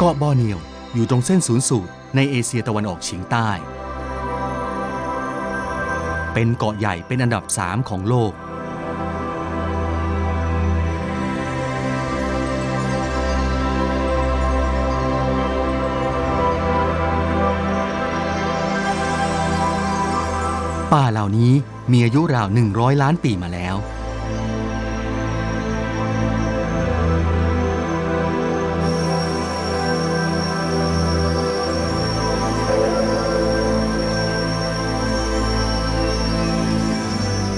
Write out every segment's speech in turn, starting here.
เกาะบอร์เนียวอยู่ตรงเส้นศูนย์สูตรในเอเชียตะวันออกเฉียงใต้ เป็นเกาะใหญ่เป็นอันดับ 3 ของโลก ป่าเหล่านี้มีอายุราว 100 ล้านปีมาแล้ว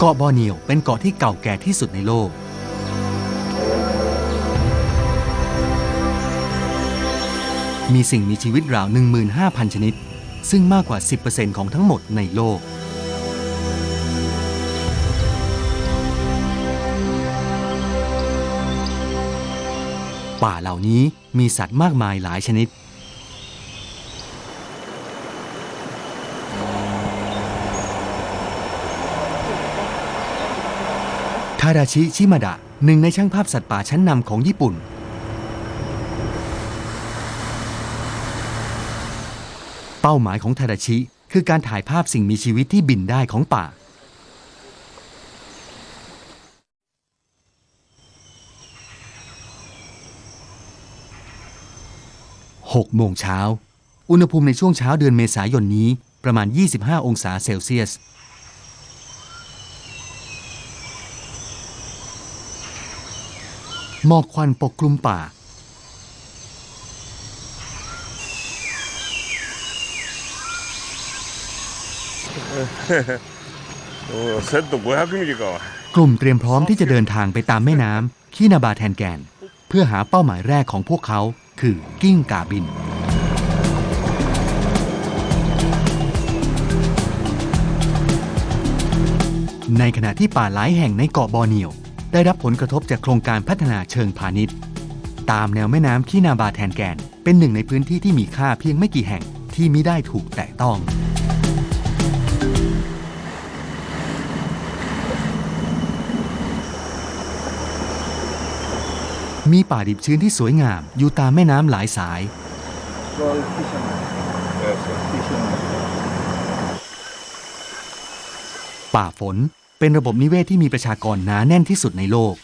เกาะบอร์เนียวเป็นเกาะที่เก่าแก่ที่สุดในโลก มีสิ่งมีชีวิตราว 15,000 ชนิด ซึ่งมากกว่า 10%ของทั้งหมดในโลก ป่าเหล่านี้มีสัตว์มากมายหลายชนิดาดาชิ ชิมาดะ หนึ่งในช่างภาพสัตว์ป่าชั้นนำของญี่ปุ่น เป้าหมายของทาดาชิ คือการถ่ายภาพสิ่งมีชีวิตที่บินได้ของป่า6โมงเช้า อุณหภูมิในช่วงเช้าเดือนเมษายนนี้ประมาณ 25 องศาเซลเซียส หมอกควันปกคลุมป่า กลุ่มเตรียมพร้อมที่จะเดินทางไปตามแม่น้ำคีนาบาแทนแกน เพื่อหาเป้าหมายแรกของพวกเขาคือกิ้งกาบิน ในขณะที่ป่าหลายแห่งในเกาะบอร์เนียว ได้รับผลกระทบจากโครงการพัฒนาเชิงพาณิชย์ ตามแนวแม่น้ำคีนาบาแทนแกน เป็นหนึ่งในพื้นที่ที่มีค่าเพียงไม่กี่แห่งที่มิได้ถูกแตะต้อง มีป่าดิบชื้นที่สวยงาม อยู่ตามแม่น้ำหลายสาย ป่าฝน เป็นระบบนิเวศที่มีประชากรหนาแน่นที่สุดในโลก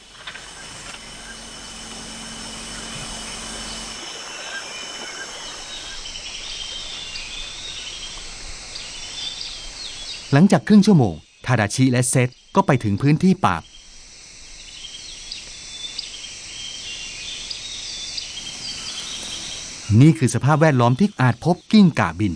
หลังจากครึ่งชั่วโมง ทาดาชิและเซตก็ไปถึงพื้นที่ป่านี่คือสภาพแวดล้อมที่อาจพบกิ้งก่าบิน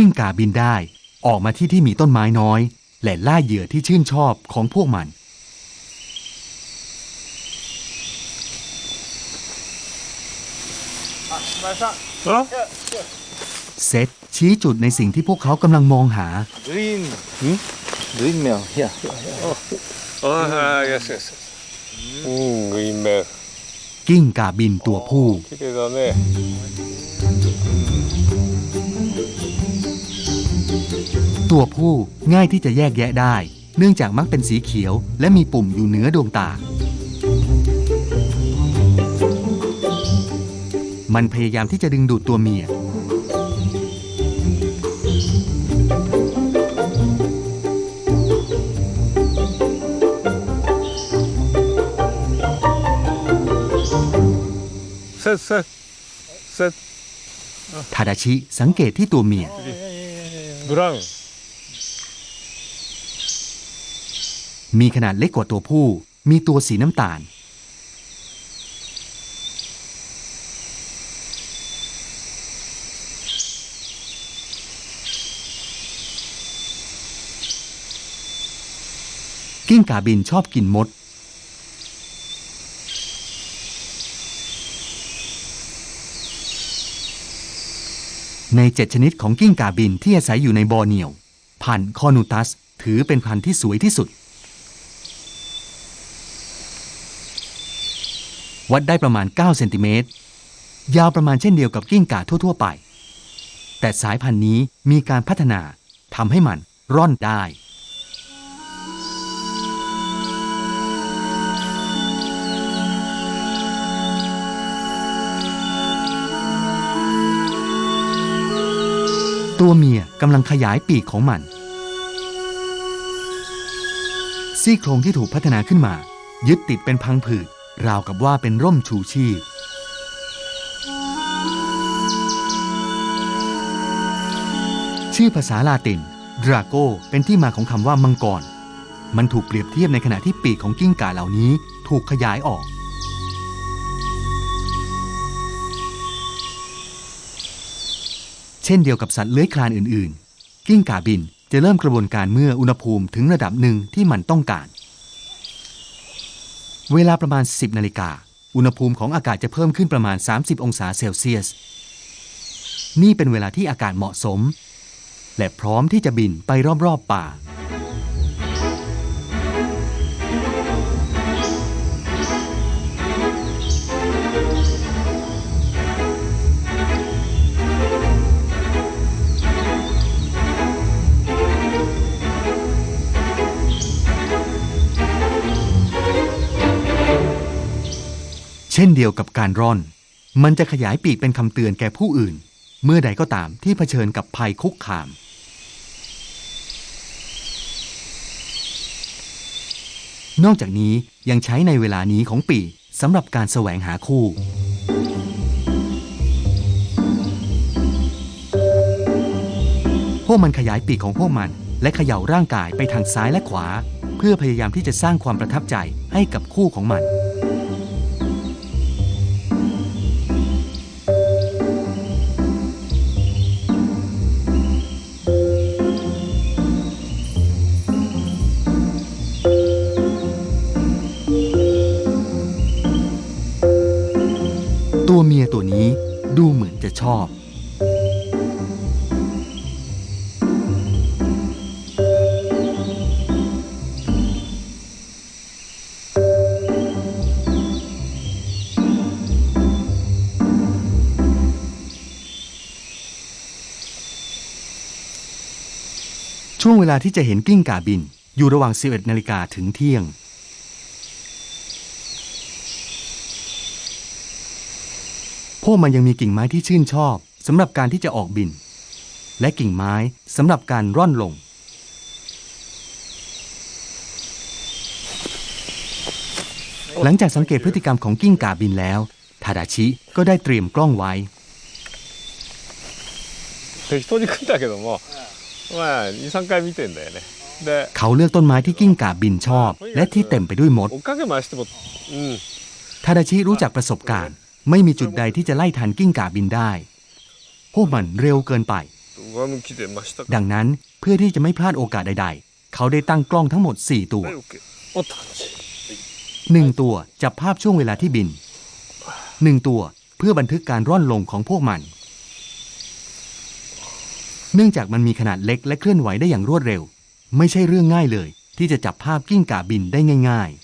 กิ้งกาบินได้ ออกมาที่ที่มีต้นไม้น้อย และล่าเหยื่อที่ชื่นชอบของพวกมัน เซตชี้จุดในสิ่งที่พวกเขากำลังมองหา Green hmm? Green mail here Oh, oh uh, yes กิ้งกาบินตัวผู้綺麗だね ตัวผู้ง่ายที่จะแยกแยะได้ เนื่องจากมักเป็นสีเขียว และมีปุ่มอยู่เหนือดวงตา มันพยายามที่จะดึงดูดตัวเมีย เซตเซตเซตทาดาชิสังเกตที่ตัวเมีย brown มีขนาดเล็กกว่าตัวผู้ มีตัวสีน้ำตาล กิ้งกาบินชอบกินมด ในเจ็ดชนิดของกิ้งก่าบินที่อาศัยอยู่ในบอร์เนียว พันธุ์คอนูตัส ถือเป็นพันธุ์ที่สวยที่สุด วัดได้ประมาณ 9 เซนติเมตร ยาวประมาณเช่นเดียวกับกิ้งก่าทั่ว ๆ ไป แต่สายพันธุ์นี้มีการพัฒนาทำให้มันร่อนได้ ตัวเมียกำลังขยายปีกของมัน ซี่โครงที่ถูกพัฒนาขึ้นมา ยึดติดเป็นพังผืดราวกับว่าเป็นร่มชูชีพ ชื่อภาษาลาตินดราโกเป็นที่มาของคำว่ามังกร มันถูกเปรียบเทียบในขณะที่ปีกของกิ้งก่าเหล่านี้ถูกขยายออก เช่นเดียวกับสัตว์เลื้อยคลานอื่นๆ กิ้งก่าบินจะเริ่มกระบวนการเมื่ออุณหภูมิถึงระดับหนึ่งที่มันต้องการ เวลาประมาณ 10นาฬิกาอุณหภูมิของอากาศจะเพิ่มขึ้นประมาณ 30 องศาเซลเซียส นี่เป็นเวลาที่อากาศเหมาะสม และพร้อมที่จะบินไปรอบๆป่า ช่นเดียวกับการร่อน มันจะขยายปีกเป็นคำเตือนแก่ผู้อื่น เมื่อใดก็ตามที่เผชิญกับภัยคุกคาม นอกจากนี้ยังใช้ในเวลานี้ของปีสำหรับการแสวงหาคู่ พวกมันขยายปีกของพวกมันและเขย่าร่างกายไปทางซ้ายและขวา เพื่อพยายามที่จะสร้างความประทับใจให้กับคู่ของมัน ลาที่จะเห็นกิ้งก่าบิน อยู่ระหว่าง 11 นาฬิกาถึงเที่ยง พวกมันยังมีกิ่งไม้ที่ชื่นชอบสำหรับการที่จะออกบิน และกิ่งไม้สำหรับการร่อนลง หลังจากสังเกตพฤติกรรมของกิ้งก่าบินแล้ว ทาดาชิก็ได้เตรียมกล้องไว้ 適当に食ったけども เขาเลือกต้นไม้ที่กิ้งก่าบินชอบ และที่เต็มไปด้วยมดทาดาชิรู้จักประสบการณ์ ไม่มีจุดใดที่จะไล่ทันกิ้งก่าบินได้ พวกมันเร็วเกินไป ดังนั้นเพื่อที่จะไม่พลาดโอกาสใด ๆ เขาได้ตั้งกล้องทั้งหมด 4 ตัวหนึ่งตัวจับภาพช่วงเวลาที่บินหนึ่งตัวเพื่อบันทึกการร่อนลงของพวกมัน เนื่องจากมันมีขนาดเล็กและเคลื่อนไหวได้อย่างรวดเร็ว ไม่ใช่เรื่องง่ายเลย ที่จะจับภาพกิ้งก่าบินได้ง่าย ๆ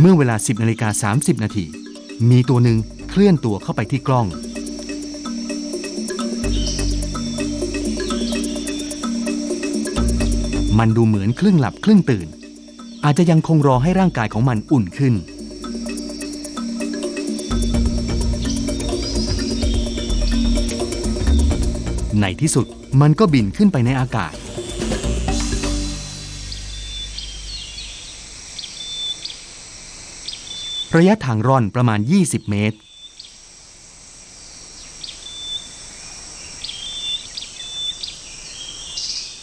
เมื่อเวลา 10นาฬิกา30 นาที มีตัวหนึ่งเคลื่อนตัวเข้าไปที่กล้อง มันดูเหมือนครึ่งหลับครึ่งตื่น อาจจะยังคงรอให้ร่างกายของมันอุ่นขึ้น ในที่สุดมันก็บินขึ้นไปในอากาศ ระยะทางร่อนประมาณ 20 เมตร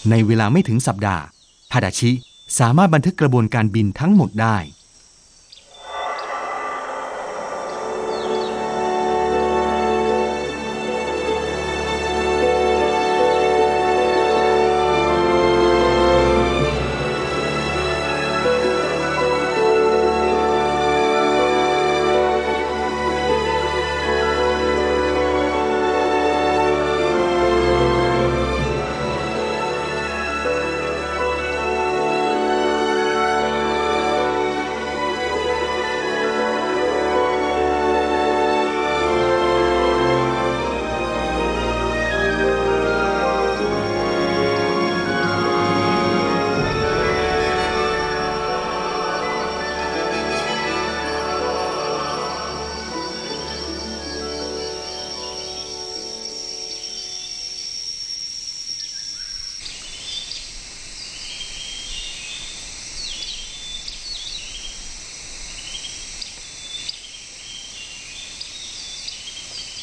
ในเวลาไม่ถึงสัปดาห์ทาดาชิสามารถบันทึกกระบวนการบินทั้งหมดได้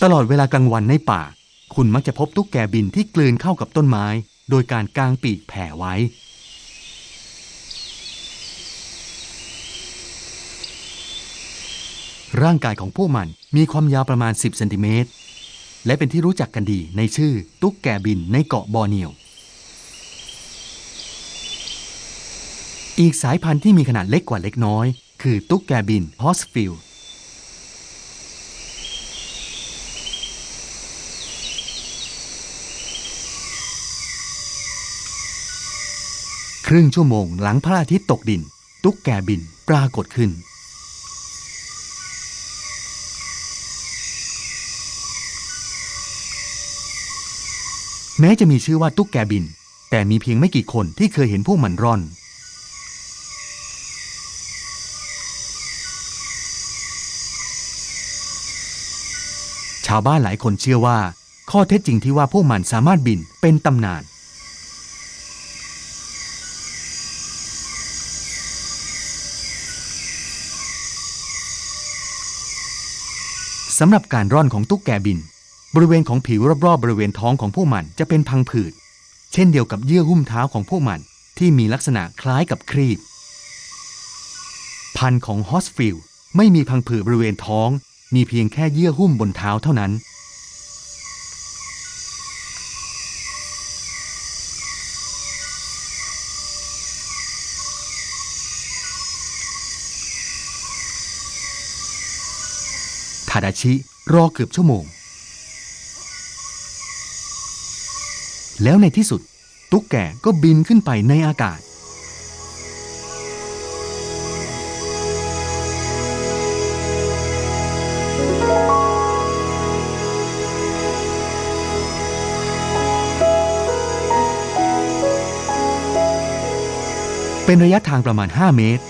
ตลอดเวลากลางวันในป่า คุณมักจะพบตุ๊กแกบินที่กลืนเข้ากับต้นไม้ โดยการกางปีกแผ่ไว้ ร่างกายของพวกมันมีความยาวประมาณ 10เซนติเมตรและเป็นที่รู้จักกันดีในชื่อตุ๊กแกบินในเกาะบอร์เนียว อีกสายพันธุ์ที่มีขนาดเล็กกว่าเล็กน้อย คือตุ๊กแกบินฮอสฟิลค รึ่งชั่วโมงหลังพระอาทิตย์ตกดิน ตุ๊กแกบินปรากฏขึ้น แม้จะมีชื่อว่าตุ๊กแกบิน แต่มีเพียงไม่กี่คนที่เคยเห็นพวกมันร่อน ชาวบ้านหลายคนเชื่อว่า ข้อเท็จจริงที่ว่าพวกมันสามารถบินเป็นตำนาน สำหรับการร่อนของตุ๊กแกบิน บริเวณของผิวรอบๆบริเวณท้องของพวกมันจะเป็นพังผืด เช่นเดียวกับเยื่อหุ้มเท้าของพวกมันที่มีลักษณะคล้ายกับครีบ พันธุ์ของฮอสฟิลไม่มีพังผืดบริเวณท้อง มีเพียงแค่เยื่อหุ้มบนเท้าเท่านั้น ทาดาชิรอเกือบชั่วโมง แล้วในที่สุด ตุ๊กแกก็บินขึ้นไปในอากาศ เป็นระยะทางประมาณ 5 เมตร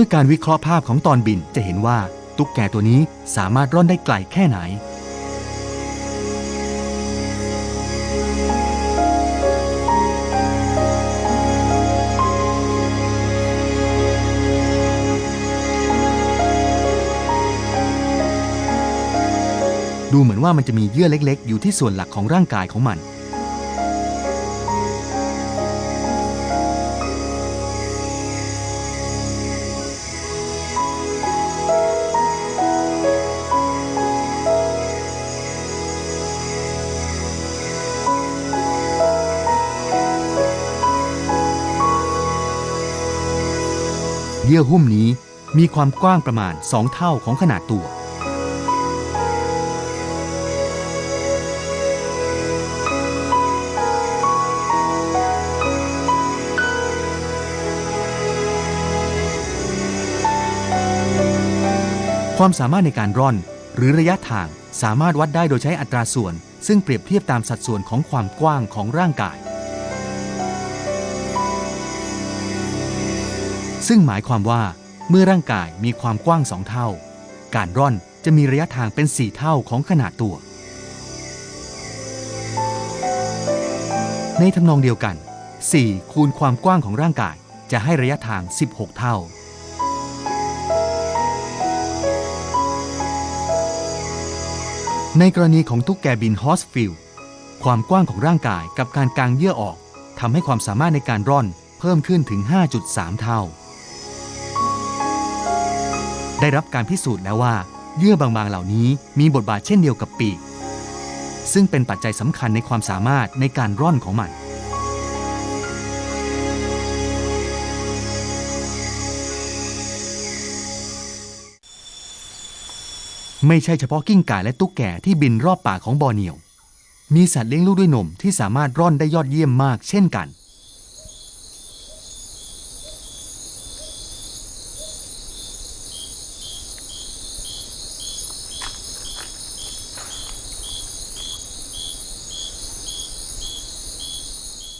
ด้วยการวิเคราะห์ภาพของตอนบินจะเห็นว่าตุ๊กแกตัวนี้สามารถร่อนได้ไกลแค่ไหน ดูเหมือนว่ามันจะมีเยื่อเล็ก ๆ อยู่ที่ส่วนหลักของร่างกายของมัน ยื่อหุ้มนี้มีความกว้างประมาณ 2 เท่าของขนาดตัว ความสามารถในการร่อนหรือระยะทางสามารถวัดได้โดยใช้อัตราส่วน ซึ่งเปรียบเทียบตามสัดส่วนของความกว้างของร่างกาย ซึ่งหมายความว่าเมื่อร่างกายมีความกว้างสองเท่า การร่อนจะมีระยะทางเป็น 4 เท่าของขนาดตัว ในทำนองเดียวกัน 4 คูณความกว้างของร่างกายจะให้ระยะทาง 16 เท่า ในกรณีของตุ๊กแกบินฮอสฟิลความกว้างของร่างกายกับการกางเยื่อออกทำให้ความสามารถในการร่อนเพิ่มขึ้นถึง 5.3 เท่า ได้รับการพิสูจน์แล้วว่า เยื่อบางๆเหล่านี้มีบทบาทเช่นเดียวกับปีก ซึ่งเป็นปัจจัยสำคัญในความสามารถในการร่อนของมัน ไม่ใช่เฉพาะกิ้งก่าและตุ๊กแกที่บินรอบป่าของบอร์เนียว มีสัตว์เลี้ยงลูกด้วยนมที่สามารถร่อนได้ยอดเยี่ยมมากเช่นกัน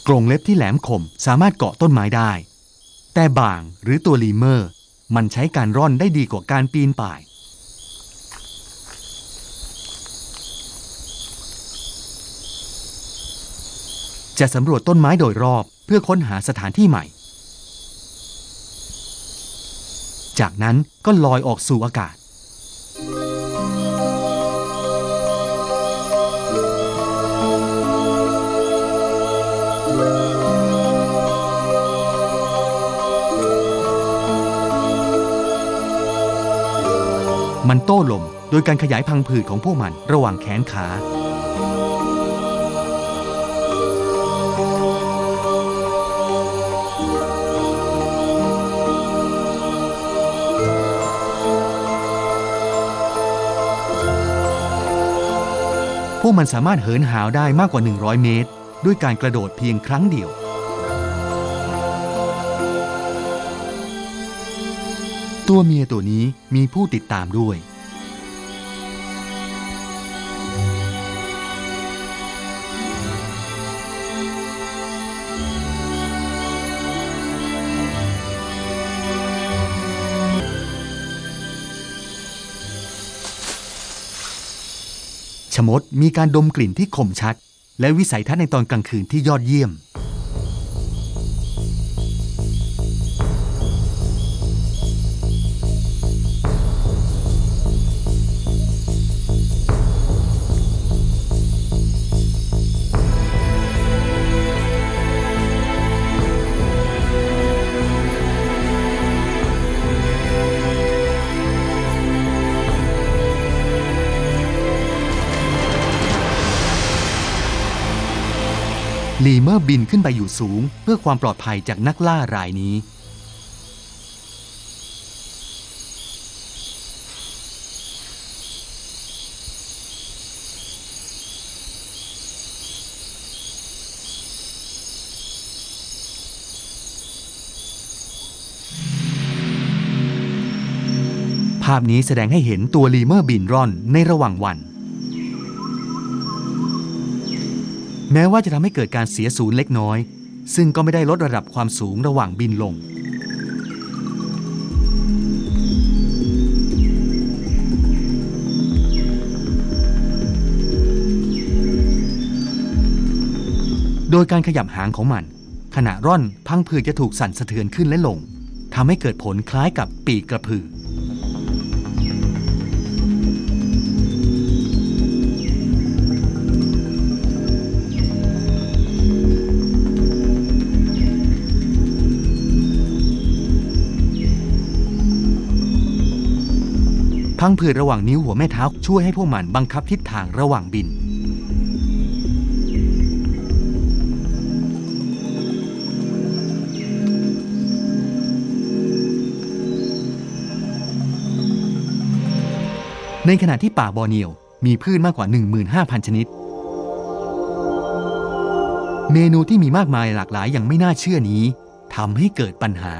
ก รงเล็บที่แหลมคมสามารถเกาะต้นไม้ได้ แต่บ่างหรือตัวลีเมอร์ มันใช้การร่อนได้ดีกว่าการปีนป่าย จะสำรวจต้นไม้โดยรอบเพื่อค้นหาสถานที่ใหม่ จากนั้นก็ลอยออกสู่อากาศ มันโต้ลม โดยการขยายพังผืดของพวกมันระหว่างแขนขา พวกมันสามารถเหินหาวได้มากกว่า 100 เมตร ด้วยการกระโดดเพียงครั้งเดียว ตัวเมียตัวนี้มีผู้ติดตามด้วย ชมดมีการดมกลิ่นที่คมชัด และวิสัยทัศน์ในตอนกลางคืนที่ยอดเยี่ยม เมอร์บินขึ้นไปอยู่สูง เพื่อความปลอดภัยจากนักล่ารายนี้ ภาพนี้แสดงให้เห็นตัวลีเมอร์บินร่อนในระหว่างวัน แม้ว่าจะทำให้เกิดการเสียศูนย์เล็กน้อย ซึ่งก็ไม่ได้ลดระดับความสูงระหว่างบินลง โดยการขยับหางของมัน ขณะร่อนพังผืดจะถูกสั่นสะเทือนขึ้นและลงทำให้เกิดผลคล้ายกับปีกกระพือ พังผืดระหว่างนิ้วหัวแม่เท้าช่วยให้พวกมันบังคับทิศทางระหว่างบิน ในขณะที่ป่าบอร์เนียวมีพืชมากกว่า 15,000 ชนิด เมนูที่มีมากมายหลากหลายอย่างไม่น่าเชื่อนี้ทำให้เกิดปัญหา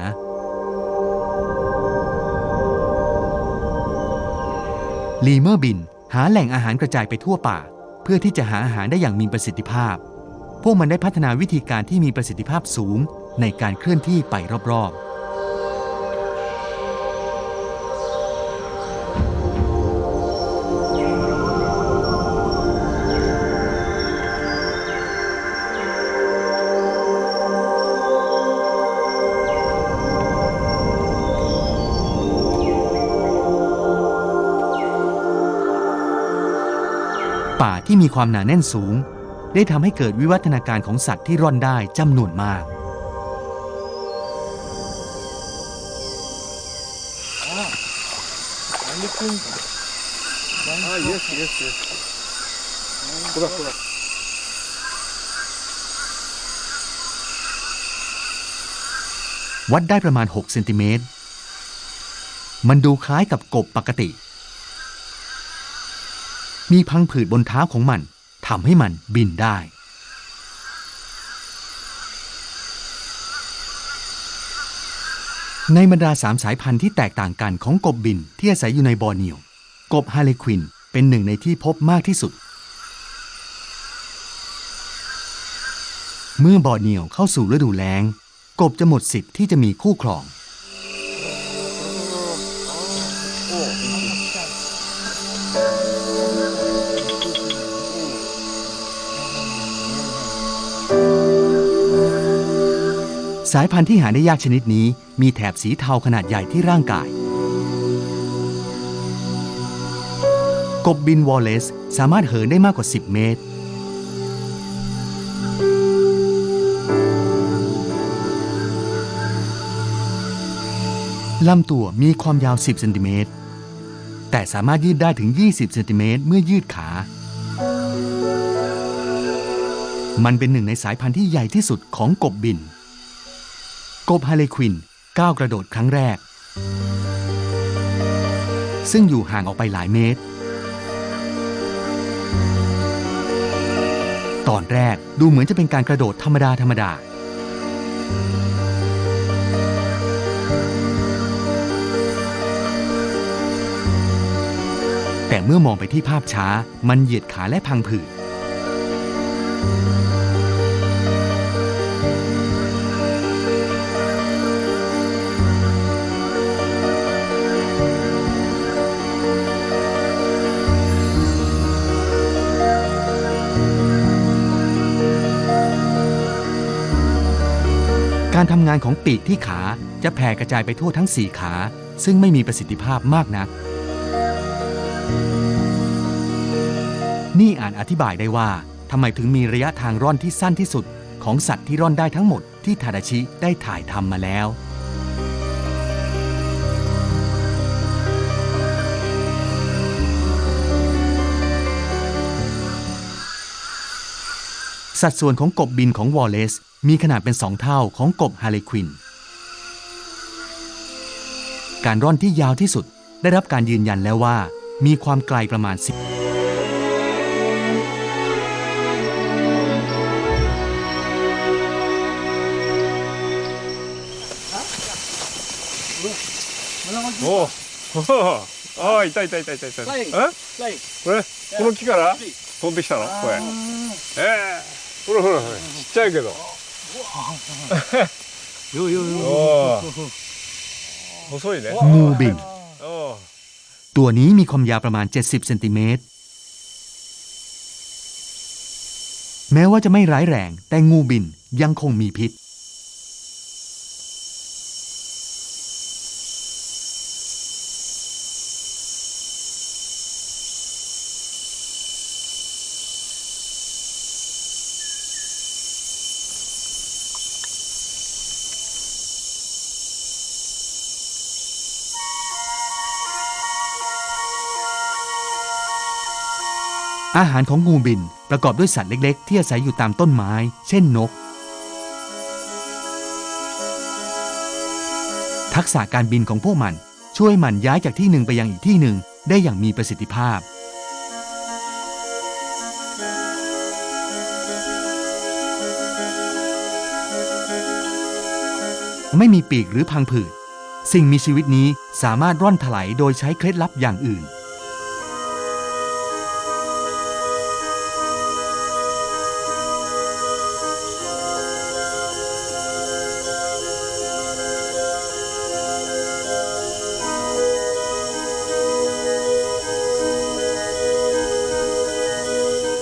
ลีเมอร์บินหาแหล่งอาหารกระจายไปทั่วป่า เพื่อที่จะหาอาหารได้อย่างมีประสิทธิภาพ พวกมันได้พัฒนาวิธีการที่มีประสิทธิภาพสูงในการเคลื่อนที่ไปรอบๆ ที่มีความหนาแน่นสูง ได้ทำให้เกิดวิวัฒนาการของสัตว์ที่ร่อนได้จำนวนมากวัดได้ประมาณ 6 เซนติเมตร มันดูคล้ายกับกบปกติ มีพังผืดบนเท้าของมันทำให้มันบินได้ ในบรรดาสามสายพันธุ์ที่แตกต่างกันของกบบินที่อาศัยอยู่ในบอร์เนียว กบฮาเลควินเป็นหนึ่งในที่พบมากที่สุด เมื่อบอร์เนียวเข้าสู่ฤดูแล้ง กบจะหมดสิทธิ์ที่จะมีคู่ครอง สายพันธุ์ที่หาได้ยากชนิดนี้ มีแถบสีเทาขนาดใหญ่ที่ร่างกาย กบบินวอลเลสสามารถเหินได้มากกว่า 10 เมตร ลำตัวมีความยาว 10 เซนติเมตร แต่สามารถยืดได้ถึง 20 เซนติเมตรเมื่อยืดขา มันเป็นหนึ่งในสายพันธุ์ที่ใหญ่ที่สุดของกบบิน กบฮาเลควินก้าวกระโดดครั้งแรก ซึ่งอยู่ห่างออกไปหลายเมตร ตอนแรกดูเหมือนจะเป็นการกระโดดธรรมดาธรรมดา แต่เมื่อมองไปที่ภาพช้ามันเหยียดขาและพังผืด ทำงานของปีกที่ขาจะแผ่กระจายไปทั่วทั้ง 4 ขา ซึ่งไม่มีประสิทธิภาพมากนัก นี่อาจอธิบายได้ว่าทำไมถึงมีระยะทางร่อนที่สั้นที่สุด ของสัตว์ที่ร่อนได้ทั้งหมดที่ทาดาชิได้ถ่ายทำมาแล้วสัดส่วนของกบบินของวอลเลซ มีขนาดเป็นสองเท่าของกบฮาเลควิน การร่อนที่ยาวที่สุดได้รับการยืนยันแล้วว่า มีความไกลประมาณ 10 おおああいたいたいたいたいたえこれこの木から飛んできたのこれええほらほらほらちっちゃいけどおお 細いね งูบิน おお ตัวนี้มีความยาวประมาณ 70 เซนติเมตร แม้ว่าจะไม่ร้ายแรง แต่งูบินยังคงมีพิษ อาหารของงูบินประกอบด้วยสัตว์เล็กๆ ที่อาศัยอยู่ตามต้นไม้ เช่นนก ทักษะการบินของพวกมันช่วยมันย้ายจากที่หนึ่งไปยังอีกที่หนึ่งได้อย่างมีประสิทธิภาพ ไม่มีปีกหรือพังผืด สิ่งมีชีวิตนี้สามารถร่อนถลายโดยใช้เคล็ดลับอย่างอื่น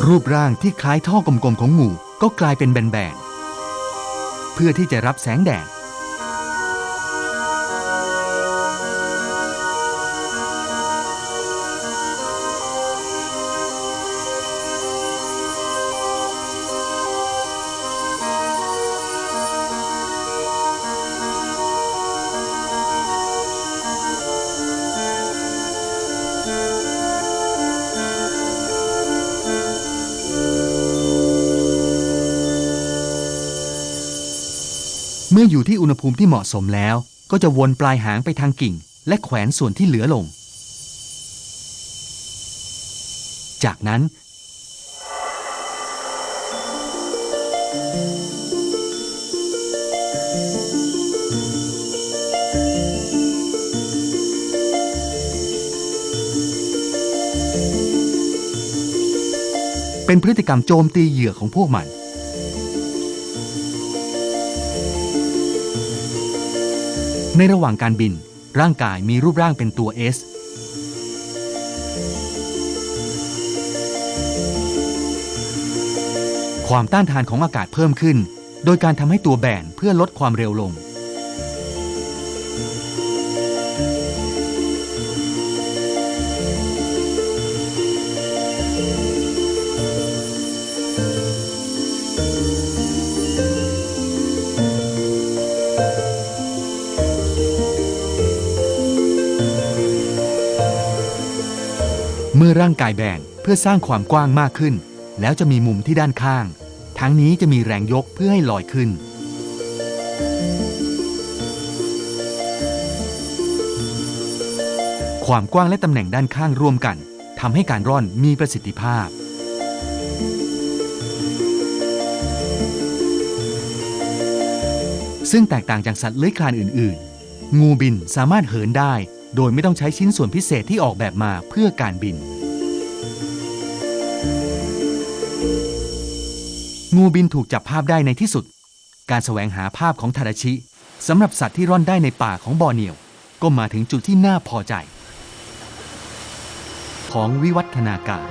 รูปร่างที่คล้ายท่อกลมๆของงูก็กลายเป็นแบนๆ เพื่อที่จะรับแสงแดด มื่ออยู่ที่อุณหภูมิที่เหมาะสมแล้ว ก็จะวนปลายหางไปทางกิ่ง และแขวนส่วนที่เหลือลง จากนั้น เป็นพฤติกรรมโจมตีเหยื่อของพวกมัน ในระหว่างการบิน ร่างกายมีรูปร่างเป็นตัว S ความต้านทานของอากาศเพิ่มขึ้น โดยการทำให้ตัวแบนเพื่อลดความเร็วลง เมื่อร่างกายแบนเพื่อสร้างความกว้างมากขึ้น แล้วจะมีมุมที่ด้านข้าง ทั้งนี้จะมีแรงยกเพื่อให้ลอยขึ้น ความกว้างและตำแหน่งด้านข้างร่วมกันทำให้การร่อนมีประสิทธิภาพ ซึ่งแตกต่างจากสัตว์เลื้อยคลานอื่น ๆ งูบินสามารถเหินได้ โดยไม่ต้องใช้ชิ้นส่วนพิเศษที่ออกแบบมาเพื่อการบิน งูบินถูกจับภาพได้ในที่สุด การแสวงหาภาพของทาดาชิสำหรับสัตว์ที่ร่อนได้ในป่าของบอร์เนียว ก็มาถึงจุดที่น่าพอใจ ของวิวัฒนาการ